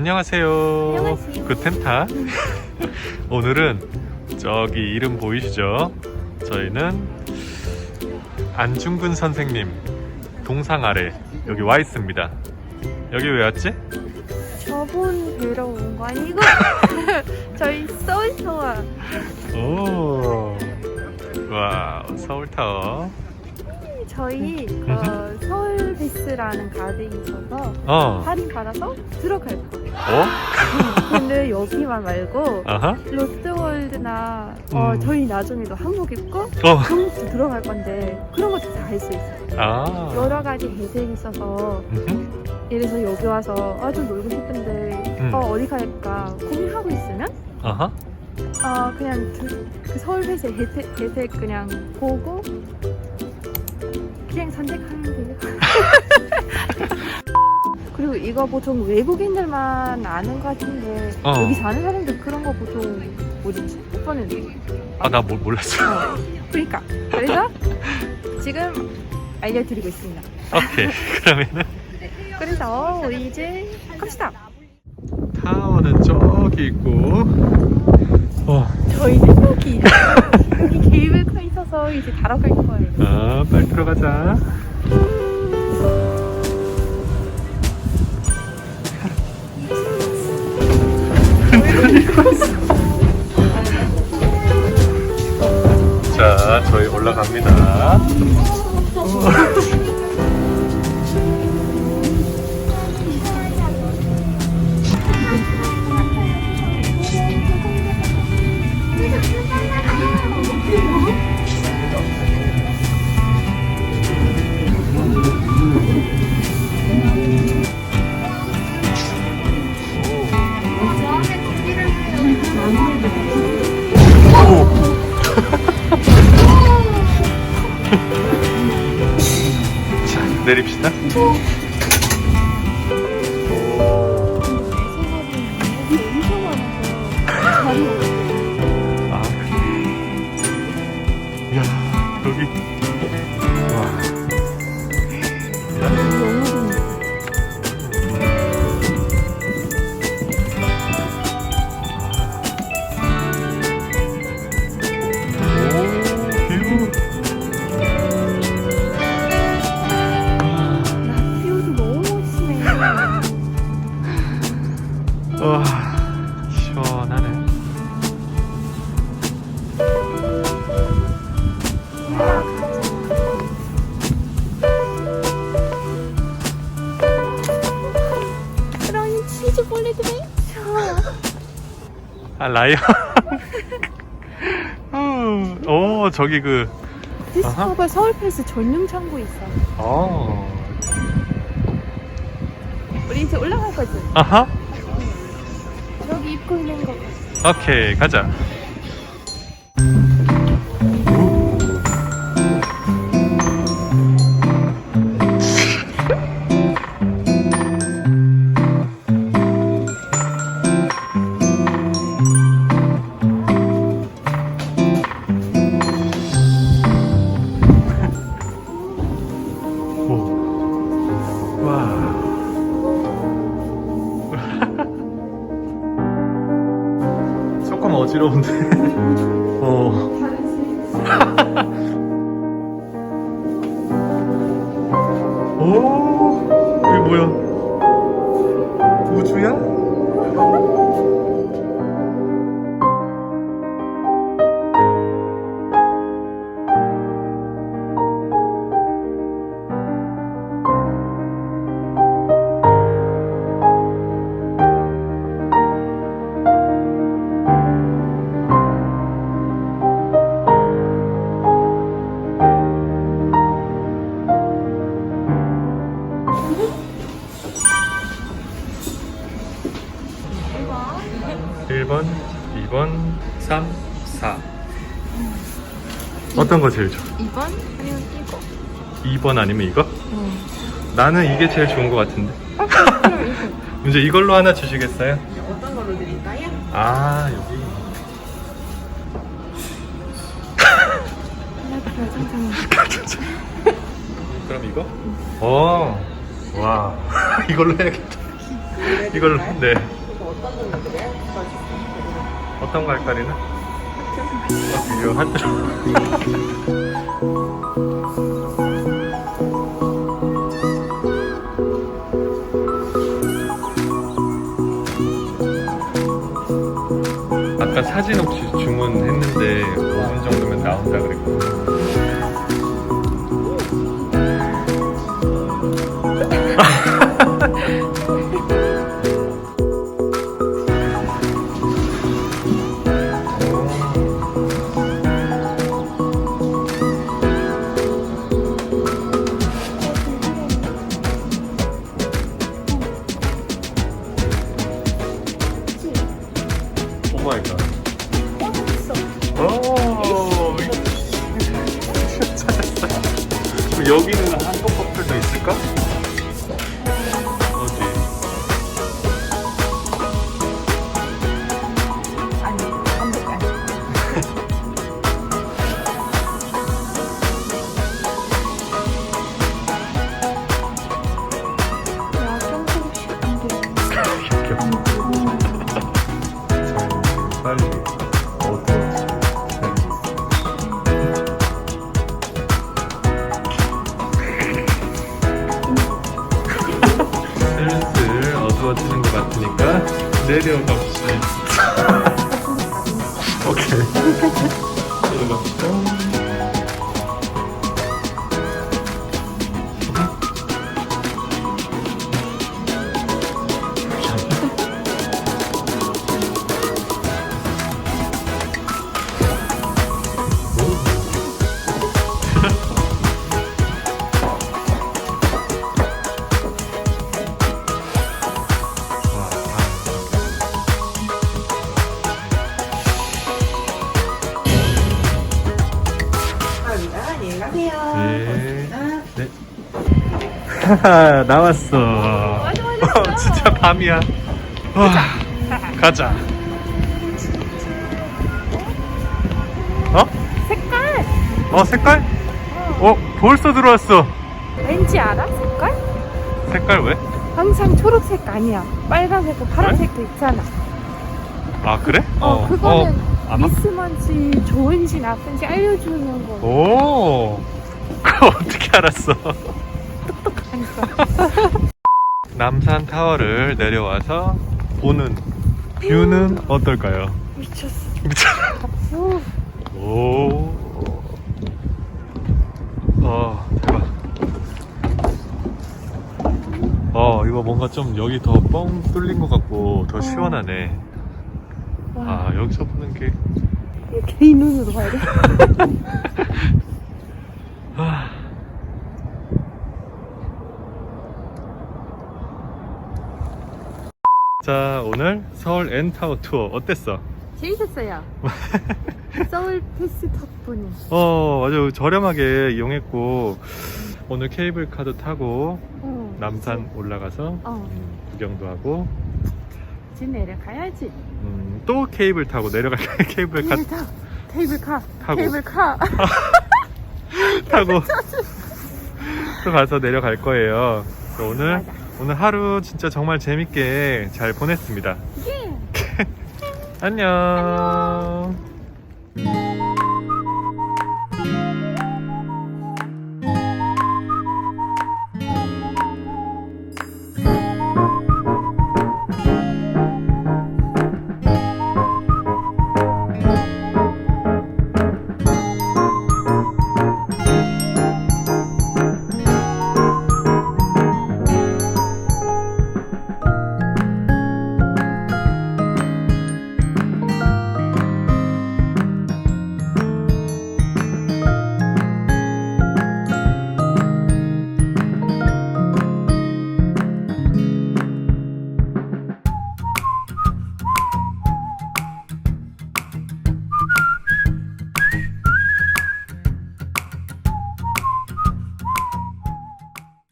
안녕하세요. 안녕하세요. 구텐타. 오늘은 저기 이름 보이시죠? 저희는 안중근 선생님 동상 아래 여기 와 있습니다. 여기 왜 왔지? 저분 뵈러 온 거 아니고 저희 서울타워 오. 와, 서울타워. 저희 그 서울 베스라는 가든이 있어서 어. 할인 받아서 들어갈 거예요. 어? 근데 여기만 말고 아하. 롯데월드나 어, 음. 저희 나중에도 한복 입고 어. 한국도 들어갈 건데 그런 것도 다 할 수 있어요. 아. 여러 가지 혜택이 있어서 음흠. 예를 들어서 여기 와서 아 좀 놀고 싶은데 음. 어, 어디 갈까 고민하고 있으면 아하. 어 그냥 그, 그 서울 회사 혜택, 혜택 그냥 보고 그냥 선택하면 돼요. 그리고 이거 보통 외국인들만 아는 것 같은데 어. 여기 사는 사람들 그런 거 보통 모르지. 오빠는 아, 나 뭐, 몰랐어. 어. 그러니까 그래서 지금 알려드리고 있습니다. 오케이. 그러면은 그래서 우리 이제 갑시다. 타워는 저기 있고. 어. 저희는 여기 여기 케이블카 있어서 이제 타러 갈 거예요. 아, 빨리 들어가자. 자, 저희 올라갑니다. 자, 내립시다. 와, 시원하네. 그런 치즈 볼리도 있어. 아, 라이언. 음, 오, 저기 그, 디스커버 서울 패스 전용 창고 있어. 어. 우리 이제 올라갈 거지? 아하. 여기 입고 있는 거. 오케이, 가자. 어지러운데. 어. 오, 이게 뭐야? 우주야? 일번 2번, 3, 4. 어떤 거 제일 좋아? 2번? 아니면 이거. 2번 아니면 이거? 응. 나는 이게 제일 좋은 것 같은데. 그럼 이거. 이제 이걸로 하나 주시겠어요? 어떤 걸로 드릴까요? 아, 여기. 하나. 그럼 이거? 어, 와, 이걸로 해야겠다. 이걸로 네 어떤 거 할까리는? 어, 이거 하트 아까 사진 혹시 주문했는데 5분 정도면 나온다 그랬거든요 마이갓 오 찾았어. 그럼 여기는 한국 커플도 있을까? 내려갑시다. 오케이. 내려갑시다 나왔어. 맞아, 맞아. 어, 진짜 밤이야. 와, 가자. 어? 색깔. 어, 색깔? 어, 벌써 들어왔어. 왠지 알아? 색깔? 색깔 왜? 항상 초록색 아니야. 빨간색과 파란색도 있잖아. 아, 그래? 어, 그거는 어, 알아? 미스먼지 좋은지 나쁜지 알려주는 거. 오, 그거 어떻게 알았어? 똑똑하니까. 남산 타워를 내려와서 보는 뷰는 어떨까요? 미쳤어. 미쳐. 오, 오. 어, 대박. 어, 이거 뭔가 좀 여기 더 뻥 뚫린 것 같고 더 시원하네. 와, 아, 여기서 보는 게. 개인 눈으로 봐야 돼. 자, 오늘 서울 엔타워 투어 어땠어? 재밌었어요. 서울 패스 덕분에. 어, 맞아. 저렴하게 이용했고, 오늘 케이블카도 타고, 어. 남산 올라가서 어, 음, 구경도 하고, 집 내려가야지. 음, 또 케이블 타고 내려갈 케이블카 테이블 타. 테이블카. 타고. 테이블카. 타고 또 가서 내려갈 거예요. 그래서 오늘 맞아. 오늘 하루 진짜 정말 재밌게 잘 보냈습니다. 예. 안녕. 안녕.